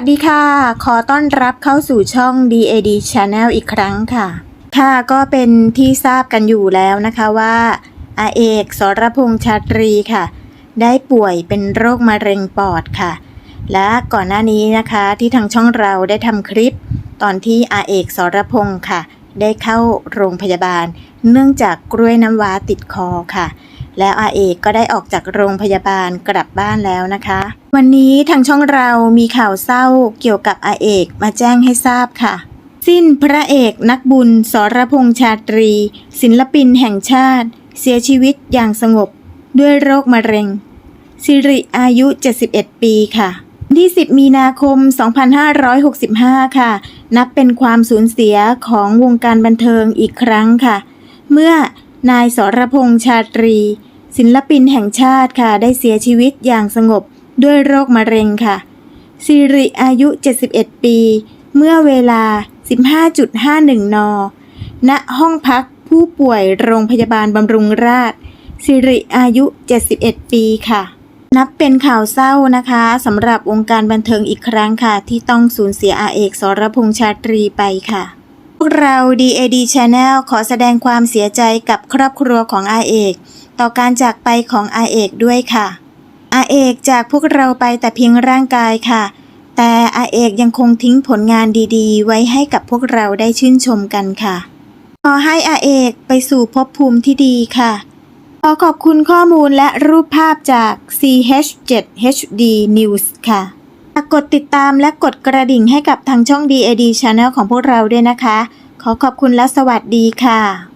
สดีค่ะ ขอต้อนรับเข้าสู่ช่อง DAD Channel อีกครั้งค่ะ ค่ะก็เป็นที่ทราบกันอยู่แล้วนะคะว่าอาเอกสรพงษ์ชาตรีค่ะ ได้ป่วยเป็นโรคมะเร็งปอดค่ะ และก่อนหน้านี้นะคะที่ทางช่องเราได้ทำคลิป ตอนที่อาเอกสรพงษ์ค่ะ ได้เข้าโรงพยาบาล เนื่องจากกล้วยน้ำว้าติดคอค่ะ แล้วอาเอกก็ได้ออกจากโรงพยาบาลกลับบ้านแล้วนะคะ วันนี้ทางช่องเรามีข่าวเศร้าเกี่ยวกับอาเอกมาแจ้งให้ทราบค่ะ สิ้นพระเอกนักบุญสรพงษ์ชาตรี ศิลปินแห่งชาติ เสียชีวิตอย่างสงบด้วยโรคมะเร็งสิริอายุ 71 ปีค่ะที่ 10 มีนาคม 2565 ค่ะ นับเป็นความสูญเสียของวงการบันเทิงอีกครั้งค่ะ เมื่อนายสรพงษ์ชาตรี ศิลปินแห่งชาติค่ะ ได้เสียชีวิตอย่างสงบด้วยโรคมะเร็งค่ะสิริอายุ 71 ปี เมื่อเวลา 15.51 น ณ ห้องพักผู้ป่วยโรงพยาบาลบำรุงราษฎร์สิริอายุ 71 ปีค่ะ นับเป็นข่าวเศร้านะคะสำหรับวงการบันเทิงอีกครั้งค่ะ ที่ต้องสูญเสียอาเอกสรพงษ์ชาตรีไปค่ะ วกเรา DAD Channel ขอแสดงความเสียใจกับครอบครัวของอาเอก ต่อการจากไปของอาเอกด้วยค่ะ อาเอกจากพวกเราไปแต่เพียงร่างกายค่ะ แต่อาเอกยังคงทิ้งผลงานดีๆ ไว้ให้กับพวกเราได้ชื่นชมกันค่ะ ขอให้อาเอกไปสู่ภพภูมิที่ดีค่ะ ขอขอบคุณข้อมูลและรูปภาพจาก CH7HD News ค่ะ ฝากกดติดตามและกดกระดิ่งให้กับทางช่อง DAD Channel ของพวกเราด้วยนะคะ ขอขอบคุณและสวัสดีค่ะ